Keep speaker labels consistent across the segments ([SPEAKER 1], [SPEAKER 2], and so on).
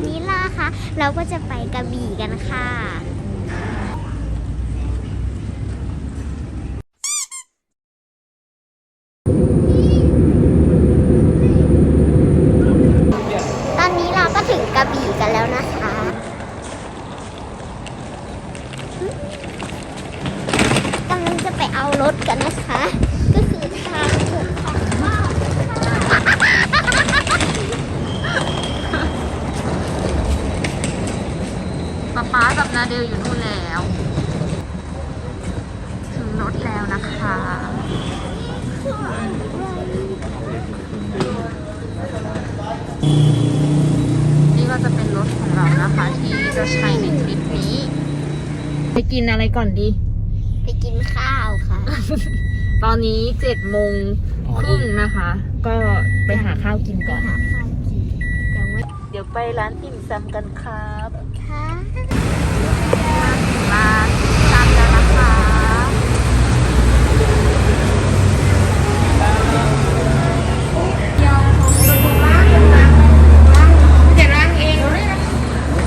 [SPEAKER 1] วันนี้ล่ะคะ เราก็จะไปกระบี่กันค่ะ ตอนนี้เราก็ถึงกระบี่กันแล้วนะคะกำลังจะไปเอารถกันนะคะ ก็คือทางถูกของบ้าน
[SPEAKER 2] ป๊าป๊ากับนาเดลอยู่นู่นแล้ว ถึงรถแล้วนะคะนี่ก็จะเป็นรถของเรานะคะ ที่จะใช้ในทริปนี้ ไปกินอะไรก่อนดี
[SPEAKER 1] ไปกินข้าวค่ะ
[SPEAKER 2] ตอนนี้เจ็ดโมงครึ่งนะคะ ก็ไปหาข้าวกิน
[SPEAKER 1] ไป
[SPEAKER 2] ก่อน ดี๋ยวไปร้านติ่มซำกันครับ
[SPEAKER 1] ค่ะ
[SPEAKER 2] ร้านติ่มซำแล้วนะคะ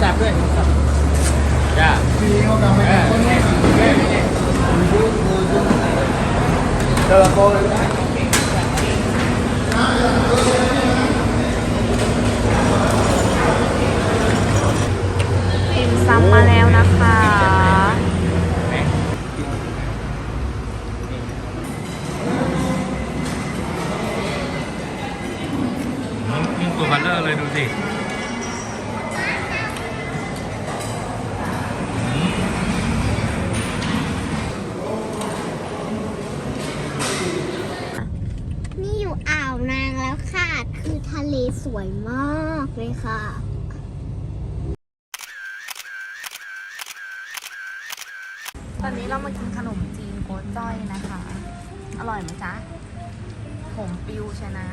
[SPEAKER 3] จับด้วยจ้าเจอโกเลย
[SPEAKER 2] ติ่ม ซำมาแล้วนะคะ
[SPEAKER 3] ยิ่งตัวบัลเลอร์เลยดูสิ
[SPEAKER 1] นี่อยู่อ่าวนางแล้วค่ะ คือทะเลสวยมากเลยค่ะ
[SPEAKER 2] ตอนนี้เรามากินขนมจีนโกจ้อยนะคะ อร่อยไหมจ๊ะ ผมปิวชนะ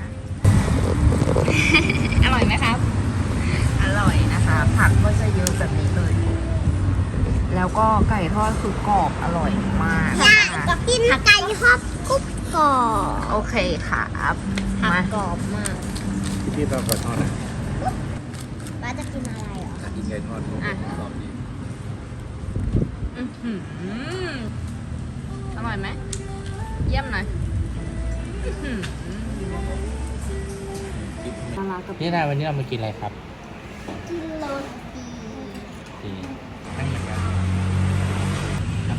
[SPEAKER 2] อร่อยไหมครับ อร่อยนะคะ ผักก็จะเยอะแบบนี้เลย แล้วก็ไก่ทอดคือกรอบอร่อยมาก
[SPEAKER 1] อยาก
[SPEAKER 2] นะคะ
[SPEAKER 1] จะกินไก่ทอดกรุบกรอบ
[SPEAKER 2] โอเคครับ
[SPEAKER 1] ผัก
[SPEAKER 2] มาก
[SPEAKER 1] รอบมาก
[SPEAKER 3] พี่ปลาขอทอดนะ
[SPEAKER 1] ป้าจะกินอะไรเหรอ
[SPEAKER 3] กินไก่ทอดรอบนี้
[SPEAKER 2] อื้อ หืออร่อยไหม เยี่ยมหน่อยหือปลาร้ากับ
[SPEAKER 3] พี่นายวันนี้เรามากินอะไรครับ
[SPEAKER 1] กินโรตี
[SPEAKER 3] ดีให้เหมือนกัน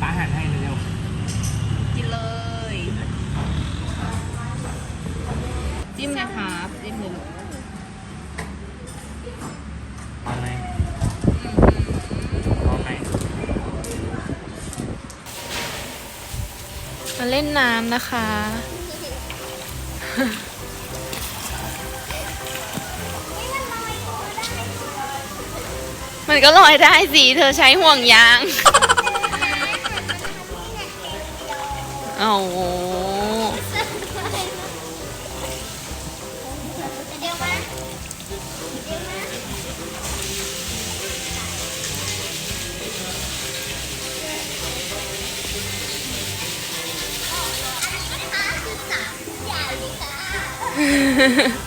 [SPEAKER 3] ป้าหันให้เร็ว
[SPEAKER 2] กินเลย จิ้มนะครับ จิ้มเลยลูก
[SPEAKER 3] พร้อมไหมพร้อมไหม
[SPEAKER 2] มาเล่นน้ำนะคะ มันก็ลอยได้สิ เธอใช้ห่วงยาง โอ้ Mm-hmm.